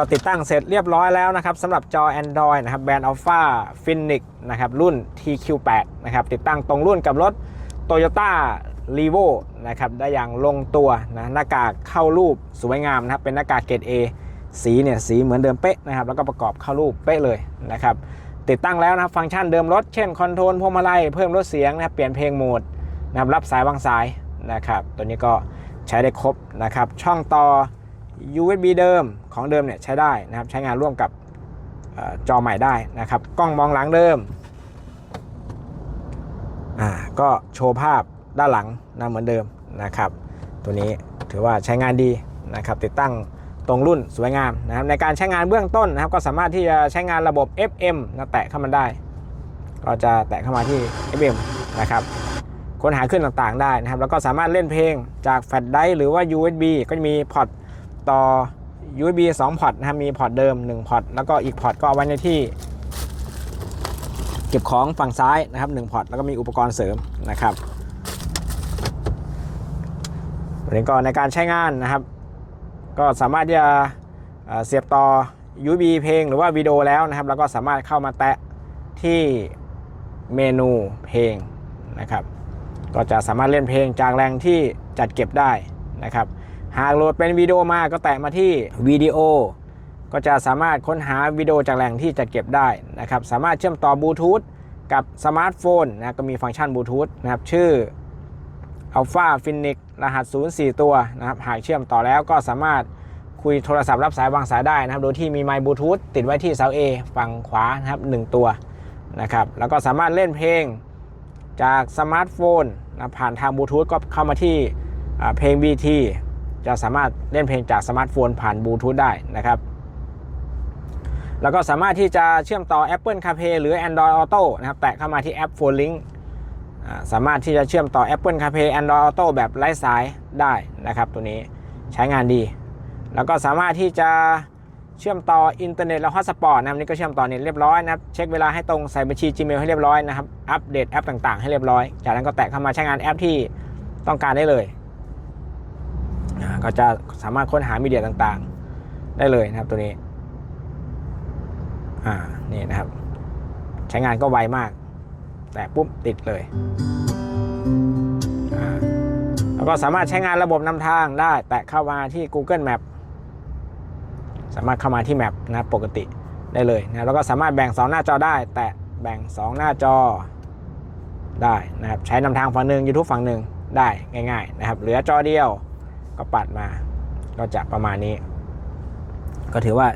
ก็ติดตั้งเสร็จเรียบร้อยแล้วนะครับสำหรับจอ Android นะครับแบรนด์ Alpha Phoenix นะครับรุ่น TQ8 นะครับติดตั้งตรงรุ่นกับรถ Toyota r e v o นะครับได้อย่างลงตัวนะหน้ากากเข้ารูปสวยงามนะครับเป็นหน้ากากเกรด A สีเนี่ยสีเหมือนเดิมเป๊ะนะครับแล้วก็ประกอบเข้ารูปเป๊ะเลยนะครับติดตั้งแล้วนะครับฟังก์ชันเดิมรถ เช่นคอนโทรลพวงมาลัยเพิ่มลดเสียงนะครับเปลี่ยนเพลงโหมดนะครับรับสายวางสายนะครับตัวนี้ก็ใช้ได้ครบนะครับช่องต่อ USB เดิมของเดิมเนี่ยใช้ได้นะครับใช้งานร่วมกับออจอใหม่ได้นะครับ กล้องมองหลังเดิมอ่าก็โชว์ภาพด้านหลังนะเหมือนเดิมนะครับ ตัวนี้ถือว่าใช้งานดีนะครับ ติดตั้งตรงรุ่นสวยงามนะครับในการใช้งานเบื้องต้นนะครับ ก็สามารถที่จะใช้งานระบบ FM นะแตะเข้ามาได้ ก็จะแตะเข้ามาที่ FM นะครับค้นหาขึ้นต่างๆได้นะครับ แล้วก็สามารถเล่นเพลงจากแฟลชไดรฟ์หรือว่า USB ก็จะมีพอร์ต ต่อ USB 2พอร์ตนะครับมีพอร์ตเดิม1พอร์ตแล้วก็อีกพอร์ตก็เอาไว้ในที่เก็บของฝั่งซ้ายนะครับ1พอร์ตแล้วก็มีอุปกรณ์เสริมนะครับวันนี้ก็ในการใช้งานนะครับ ก็สามารถที่จะเสียบต่อ USB เพลงหรือว่าวิดีโอแล้วนะครับ แล้วก็สามารถเข้ามาแตะที่เมนูเพลงนะครับ ก็จะสามารถเล่นเพลงจากแหล่งที่จัดเก็บได้นะครับ หากโหลดเป็นวิดีโอมาก็แตะมาที่วิดีโอ ก็จะสามารถค้นหาวิดีโอจากแหล่งที่จัดเก็บได้นะครับ สามารถเชื่อมต่อบลูทูธกับสมาร์ทโฟนนะก็มีฟังก์ชันบลูทูธนะครับ ชื่อ Alpha Phoenix รหัส 04 ตัวนะครับ หากเชื่อมต่อแล้วก็สามารถคุยโทรศัพท์รับสายวางสายได้นะครับ โดยที่มีไมค์บลูทูธติดไว้ที่เสา A ฝั่งขวานะครับ 1 ตัวนะครับ แล้วก็สามารถเล่นเพลงจากสมาร์ทโฟนนะผ่านทางบลูทูธก็เข้ามาที่เพลง BT จะสามารถเล่นเพลงจากสมาร์ทโฟนผ่านบลูทูธได้นะครับแล้วก็สามารถที่จะเชื่อมต่อ Apple CarPlay หรือ Android Auto นะครับแตะเข้ามาที่แอป Phone Link สามารถที่จะเชื่อมต่อ Apple CarPlay Android Auto แบบไร้สายได้นะครับ ตัวนี้ใช้งานดี แล้วก็สามารถที่จะเชื่อมต่ออินเทอร์เน็ตและฮอตสปอร์ตนะครับนี่ก็เชื่อมต่อเน็ตเรียบร้อยนะครับ เช็คเวลาให้ตรงใส่บัญชี Gmail ให้เรียบร้อยนะครับ อัปเดตแอปต่างๆ ให้เรียบร้อย จากนั้นก็แตะเข้ามาใช้งานแอปที่ต้องการได้เลย ก็จะสามารถค้นหามีเดียต่างๆ ได้เลยนะครับตัวนี้อ่านี่นะครับ ใช้งานก็ไวมาก แต่ปุ๊บติดเลยอ่าแล้วก็สามารถใช้งานระบบนำทางได้ แตะเข้ามาที่ Google Map สามารถเข้ามาที่ Map นะปกติได้เลยนะแล้วก็สามารถแบ่ง 2 หน้าจอได้ แตะแบ่ง 2 หน้าจอได้นะครับ ใช้นำทางฝั่งหนึ่ง YouTube ฝั่งหนึ่งได้ง่าย ๆ นะครับ เหลือจอเดียว ก็ปัดมาก็จะประมาณนี้ ก็ถือว่า